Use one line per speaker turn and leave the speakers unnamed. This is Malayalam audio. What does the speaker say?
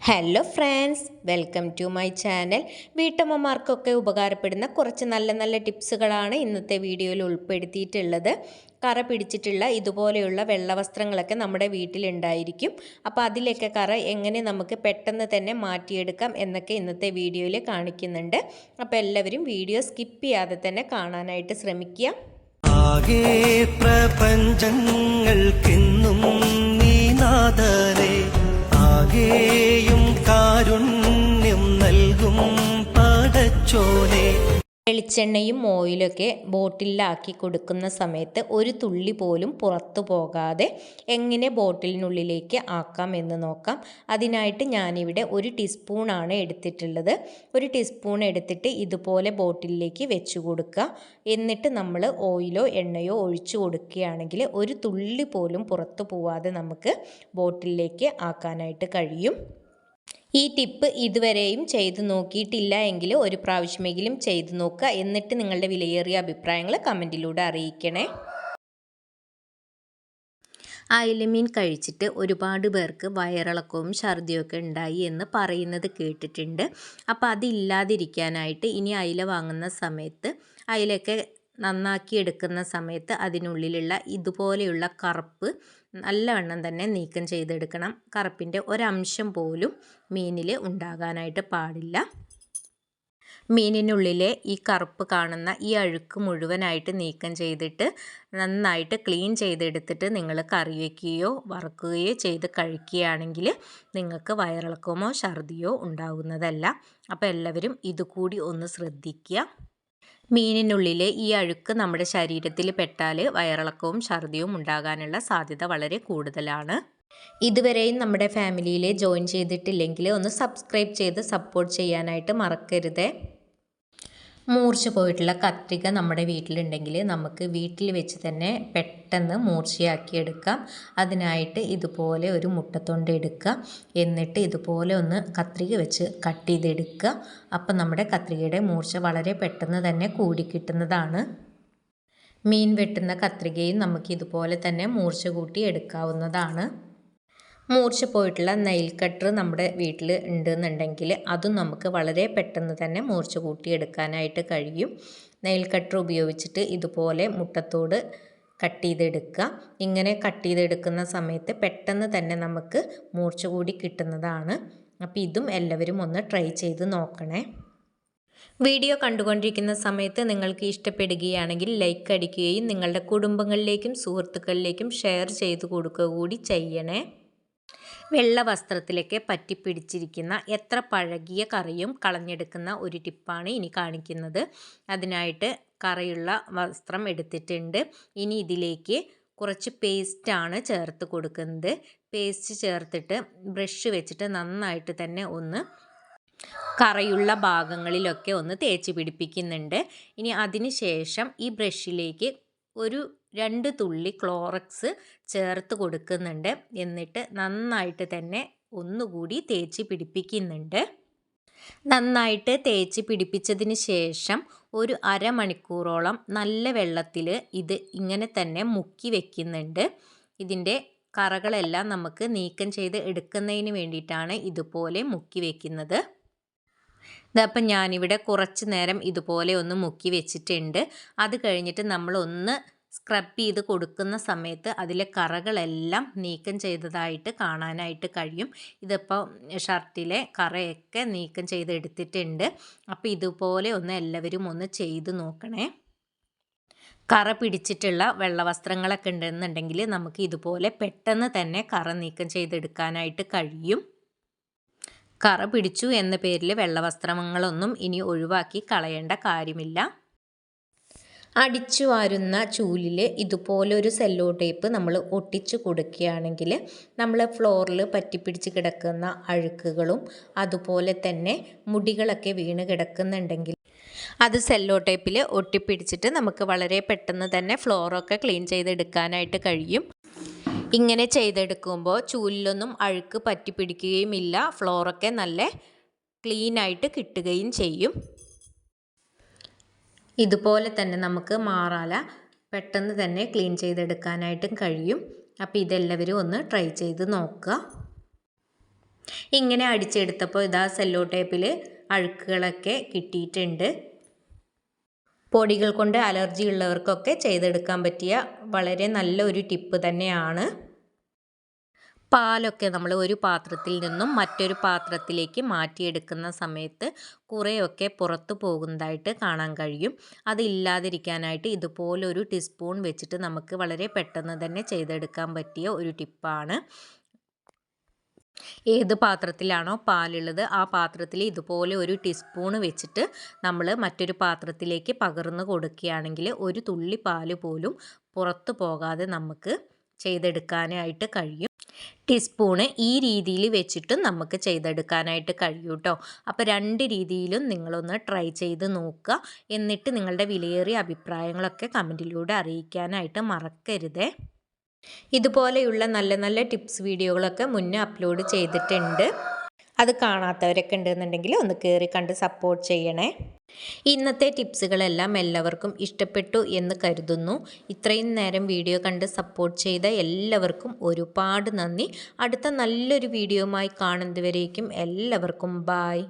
Hello friends welcome to my channel വീട്ടമ്മമാർക്കൊക്കെ ഉപകാരപ്പെടുന്ന കുറച്ച് നല്ല നല്ല ടിപ്സുകളാണ് ഇന്നത്തെ വീഡിയോയിൽ ഉൾപ്പെടുത്തിയിട്ടുള്ളത്. കറ പിടിച്ചിട്ടുള്ള ഇതുപോലെയുള്ള വെള്ളവസ്ത്രങ്ങളൊക്കെ നമ്മുടെ വീട്ടിലുണ്ടായിരിക്കും. അപ്പോൾ അതിലൊക്കെ കറ എങ്ങനെ നമുക്ക് പെട്ടെന്ന് തന്നെ മാറ്റിയെടുക്കാം എന്നൊക്കെ ഇന്നത്തെ വീഡിയോയിൽ കാണിക്കുന്നുണ്ട്. അപ്പോൾ എല്ലാവരും വീഡിയോ സ്കിപ്പ് ചെയ്യാതെ തന്നെ കാണാനായിട്ട് ശ്രമിക്കുക.
ആകെ പ്രപഞ്ചങ്ങൾക്കെന്നും നീ ആകെയും കാരുണ്യം നൽകും പടച്ചോനെ.
വെളിച്ചെണ്ണയും ഓയിലൊക്കെ ബോട്ടിലാക്കി കൊടുക്കുന്ന സമയത്ത് ഒരു തുള്ളി പോലും പുറത്തു പോകാതെ എങ്ങനെ ബോട്ടിലിനുള്ളിലേക്ക് ആക്കാം എന്ന് നോക്കാം. അതിനായിട്ട് ഞാനിവിടെ ഒരു ടീസ്പൂണാണ് എടുത്തിട്ടുള്ളത്. ഒരു ടീസ്പൂൺ എടുത്തിട്ട് ഇതുപോലെ ബോട്ടിലേക്ക് വെച്ച് കൊടുക്കുക. എന്നിട്ട് നമ്മൾ ഓയിലോ എണ്ണയോ ഒഴിച്ചു കൊടുക്കുകയാണെങ്കിൽ ഒരു തുള്ളി പോലും പുറത്തു പോവാതെ നമുക്ക് ബോട്ടിലേക്ക് ആക്കാനായിട്ട് കഴിയും. ഈ ടിപ്പ് ഇതുവരെയും ചെയ്തു നോക്കിയിട്ടില്ല എങ്കിൽ ഒരു പ്രാവശ്യമെങ്കിലും ചെയ്തു നോക്കുക എന്നിട്ട് നിങ്ങളുടെ വിലയേറിയ അഭിപ്രായങ്ങൾ കമന്റിലൂടെ അറിയിക്കണേ. അയലമീൻ കഴിച്ചിട്ട് ഒരുപാട് പേർക്ക് വയറിളക്കവും ഛർദിയൊക്കെ ഉണ്ടായി എന്ന് പറയുന്നത് കേട്ടിട്ടുണ്ട്. അപ്പോൾ അതില്ലാതിരിക്കാനായിട്ട് ഇനി അയില വാങ്ങുന്ന സമയത്ത് അയിലൊക്കെ നന്നാക്കി എടുക്കുന്ന സമയത്ത് അതിനുള്ളിലുള്ള ഇതുപോലെയുള്ള കറുപ്പ് നല്ലവണ്ണം തന്നെ നീക്കം ചെയ്തെടുക്കണം. കറുപ്പിന്റെ ഒരംശം പോലും മീനിൽ ഉണ്ടാകാനായിട്ട് പാടില്ല. മീനിനുള്ളിലെ ഈ കറുപ്പ് കാണുന്ന ഈ അഴുക്ക് മുഴുവനായിട്ട് നീക്കം ചെയ്തിട്ട് നന്നായിട്ട് ക്ലീൻ ചെയ്തെടുത്തിട്ട് നിങ്ങൾ കറി വയ്ക്കുകയോ വറുക്കുകയോ ചെയ്ത് കഴിക്കുകയാണെങ്കിൽ നിങ്ങൾക്ക് വയറിളക്കമോ ഛർദിയോ ഉണ്ടാകുന്നതല്ല അപ്പോൾ എല്ലാവരും ഇതുകൂടി ഒന്ന് ശ്രദ്ധിക്കുക. മീനിനുള്ളിലെ ഈ അഴുക്ക് നമ്മുടെ ശരീരത്തിൽ പെട്ടാൽ വയറിളക്കവും ഛർദിയും ഉണ്ടാകാനുള്ള സാധ്യത വളരെ കൂടുതലാണ്. ഇതുവരെയും നമ്മുടെ ഫാമിലിയിൽ ജോയിൻ ചെയ്തിട്ടില്ലെങ്കിൽ ഒന്ന് സബ്സ്ക്രൈബ് ചെയ്ത് സപ്പോർട്ട് ചെയ്യാനായിട്ട് മറക്കരുതേ. മൂർച്ച പോയിട്ടുള്ള കത്രിക നമ്മുടെ വീട്ടിലുണ്ടെങ്കിൽ നമുക്ക് വീട്ടിൽ വെച്ച് തന്നെ പെട്ടെന്ന് മൂർച്ചയാക്കി എടുക്കാം അതിനായിട്ട് ഇതുപോലെ ഒരു മുട്ടത്തൊണ്ട് എടുക്കുക. എന്നിട്ട് ഇതുപോലെ ഒന്ന് കത്രിക വെച്ച് കട്ട് ചെയ്തെടുക്കുക. അപ്പം നമ്മുടെ കത്രികയുടെ മൂർച്ച വളരെ പെട്ടെന്ന് തന്നെ കൂടി കിട്ടുന്നതാണ്. മീൻ വെട്ടുന്ന കത്രികയും നമുക്ക് ഇതുപോലെ തന്നെ മൂർച്ച കൂട്ടി എടുക്കാവുന്നതാണ്. മൂർച്ച പോയിട്ടുള്ള നെയിൽ കട്ടർ നമ്മുടെ വീട്ടിൽ ഉണ്ടെന്നുണ്ടെങ്കിൽ അതും നമുക്ക് വളരെ പെട്ടെന്ന് തന്നെ മൂർച്ച കൂട്ടിയെടുക്കാനായിട്ട് കഴിയും. നെയിൽ കട്ടർ ഉപയോഗിച്ചിട്ട് ഇതുപോലെ മുട്ടത്തോട് കട്ട് ചെയ്തെടുക്കുക. ഇങ്ങനെ കട്ട് ചെയ്തെടുക്കുന്ന സമയത്ത് പെട്ടെന്ന് തന്നെ നമുക്ക് മൂർച്ച കൂടി കിട്ടുന്നതാണ്. അപ്പോൾ ഇതും എല്ലാവരും ഒന്ന് ട്രൈ ചെയ്ത് നോക്കണേ. വീഡിയോ കണ്ടുകൊണ്ടിരിക്കുന്ന സമയത്ത് നിങ്ങൾക്ക് ഇഷ്ടപ്പെടുകയാണെങ്കിൽ ലൈക്ക് അടിക്കുകയും നിങ്ങളുടെ കുടുംബങ്ങളിലേക്കും സുഹൃത്തുക്കളിലേക്കും ഷെയർ ചെയ്ത് കൊടുക്കുക കൂടി ചെയ്യണേ. വെള്ള വസ്ത്രത്തിലേക്ക് പറ്റിപ്പിടിച്ചിരിക്കുന്ന എത്ര പഴകിയ കറിയും കളഞ്ഞെടുക്കുന്ന ഒരു ടിപ്പാണ് ഇനി കാണിക്കുന്നത്. അതിനായിട്ട് കറിയുള്ള വസ്ത്രം എടുത്തിട്ടുണ്ട്. ഇനി ഇതിലേക്ക് കുറച്ച് പേസ്റ്റാണ് ചേർത്ത് കൊടുക്കുന്നത്. പേസ്റ്റ് ചേർത്തിട്ട് ബ്രഷ് വെച്ചിട്ട് നന്നായിട്ട് തന്നെ ഒന്ന് കറയുള്ള ഭാഗങ്ങളിലൊക്കെ ഒന്ന് തേച്ച് പിടിപ്പിക്കുന്നുണ്ട്. ഇനി അതിന് ശേഷം ഈ ബ്രഷിലേക്ക് ഒരു രണ്ട് തുള്ളി ക്ലോറക്സ് ചേർത്ത് കൊടുക്കുന്നുണ്ട്. എന്നിട്ട് നന്നായിട്ട് തന്നെ ഒന്നുകൂടി തേച്ച് പിടിപ്പിക്കുന്നുണ്ട്. നന്നായിട്ട് തേച്ച് പിടിപ്പിച്ചതിന് ശേഷം ഒരു അരമണിക്കൂറോളം നല്ല വെള്ളത്തിൽ ഇത് ഇങ്ങനെ തന്നെ മുക്കി വെക്കുന്നുണ്ട്. ഇതിന്റെ കറകളെല്ലാം നമുക്ക് നീക്കം ചെയ്ത് എടുക്കുന്നതിന് വേണ്ടിയിട്ടാണ് ഇതുപോലെ മുക്കി വെക്കുന്നത്. ഇതപ്പം ഞാനിവിടെ കുറച്ച് നേരം ഇതുപോലെ ഒന്ന് മുക്കി വെച്ചിട്ടുണ്ട്. അത് കഴിഞ്ഞിട്ട് നമ്മളൊന്ന് സ്ക്രബ് ചെയ്ത് കൊടുക്കുന്ന സമയത്ത് അതിലെ കറകളെല്ലാം നീക്കം ചെയ്തതായിട്ട് കാണാനായിട്ട് കഴിയും. ഇതിപ്പോൾ ഷർട്ടിലെ കറയൊക്കെ നീക്കം ചെയ്തെടുത്തിട്ടുണ്ട്. അപ്പോൾ ഇതുപോലെ ഒന്ന് എല്ലാവരും ഒന്ന് ചെയ്ത് നോക്കണേ. കറ പിടിച്ചിട്ടുള്ള വെള്ളവസ്ത്രങ്ങളൊക്കെ ഉണ്ടെന്നുണ്ടെങ്കിൽ നമുക്ക് ഇതുപോലെ പെട്ടെന്ന് തന്നെ കറ നീക്കം ചെയ്തെടുക്കാനായിട്ട് കഴിയും. കറ പിടിച്ചു എന്ന പേരിൽ വെള്ളവസ്ത്രങ്ങളൊന്നും ഇനി ഒഴിവാക്കി കളയേണ്ട കാര്യമില്ല. അടിച്ചു വാരുന്ന ചൂലിൽ ഇതുപോലെ ഒരു സെല്ലോ ടേപ്പ് നമ്മൾ ഒട്ടിച്ചു കൊടുക്കുകയാണെങ്കിൽ നമ്മൾ ഫ്ലോറിൽ പറ്റിപ്പിടിച്ച് കിടക്കുന്ന അഴുക്കുകളും അതുപോലെ തന്നെ മുടികളൊക്കെ വീണ് കിടക്കുന്നുണ്ടെങ്കിൽ അത് സെല്ലോ ടേപ്പിൽ ഒട്ടിപ്പിടിച്ചിട്ട് നമുക്ക് വളരെ പെട്ടെന്ന് തന്നെ ഫ്ലോറൊക്കെ ക്ലീൻ ചെയ്തെടുക്കാനായിട്ട് കഴിയും. ഇങ്ങനെ ചെയ്തെടുക്കുമ്പോൾ ചൂലിലൊന്നും അഴുക്ക് പറ്റിപ്പിടിക്കുകയുമില്ല. ഫ്ലോറൊക്കെ നല്ല ക്ലീനായിട്ട് കിട്ടുകയും ചെയ്യും. ഇതുപോലെ തന്നെ നമുക്ക് മാറാല. പെട്ടെന്ന് തന്നെ ക്ലീൻ ചെയ്തെടുക്കാനായിട്ടും കഴിയും. അപ്പോൾ ഇതെല്ലാവരും ഒന്ന് ട്രൈ ചെയ്ത് നോക്കുക. ഇങ്ങനെ അടിച്ചെടുത്തപ്പോൾ ഇതാ സെല്ലോ ടേപ്പിൽ അഴുക്കുകളൊക്കെ കിട്ടിയിട്ടുണ്ട്. പൊടികൾ കൊണ്ട് അലർജി ഉള്ളവർക്കൊക്കെ ചെയ്തെടുക്കാൻ പറ്റിയ വളരെ നല്ല ഒരു ടിപ്പ് തന്നെയാണ്. പാലൊക്കെ നമ്മൾ ഒരു പാത്രത്തിൽ നിന്നും മറ്റൊരു പാത്രത്തിലേക്ക് മാറ്റിയെടുക്കുന്ന സമയത്ത് കുറേയൊക്കെ പുറത്തു പോകുന്നതായിട്ട് കാണാൻ കഴിയും. അതില്ലാതിരിക്കാനായിട്ട് ഇതുപോലെ ഒരു ടീസ്പൂൺ വെച്ചിട്ട് നമുക്ക് വളരെ പെട്ടെന്ന് തന്നെ ചെയ്തെടുക്കാൻ പറ്റിയ ഒരു ടിപ്പാണ്. ഏത് പാത്രത്തിലാണോ പാലുള്ളത് ആ പാത്രത്തിൽ ഇതുപോലെ ഒരു ടീസ്പൂൺ വെച്ചിട്ട് നമ്മൾ മറ്റൊരു പാത്രത്തിലേക്ക് പകർന്നു കൊടുക്കുകയാണെങ്കിൽ ഒരു തുള്ളി പാൽ പോലും പുറത്തു പോകാതെ നമുക്ക് ചെയ്തെടുക്കാനായിട്ട് കഴിയും. ടീസ്പൂണ് ഈ രീതിയിൽ വെച്ചിട്ടും നമുക്ക് ചെയ്തെടുക്കാനായിട്ട് കഴിയും കേട്ടോ അപ്പോൾ രണ്ട് രീതിയിലും നിങ്ങളൊന്ന് ട്രൈ ചെയ്ത് നോക്കുക. എന്നിട്ട് നിങ്ങളുടെ വിലയേറിയ അഭിപ്രായങ്ങളൊക്കെ കമന്റിലൂടെ അറിയിക്കാനായിട്ട് മറക്കരുതേ. ഇതുപോലെയുള്ള നല്ല നല്ല ടിപ്സ് വീഡിയോകളൊക്കെ മുന്നേ അപ്ലോഡ് ചെയ്തിട്ടുണ്ട്. അത് കാണാത്തവരൊക്കെ ഉണ്ടെന്നുണ്ടെങ്കിൽ ഒന്ന് കയറി കണ്ട് സപ്പോർട്ട് ചെയ്യണേ. ഇന്നത്തെ ടിപ്സുകളെല്ലാം എല്ലാവർക്കും ഇഷ്ടപ്പെട്ടു എന്ന് കരുതുന്നു. ഇത്രയും നേരം വീഡിയോ കണ്ട് സപ്പോർട്ട് ചെയ്ത എല്ലാവർക്കും ഒരുപാട് നന്ദി. അടുത്ത നല്ലൊരു വീഡിയോയുമായി കാണുന്നതുവരേക്കും എല്ലാവർക്കും ബായ്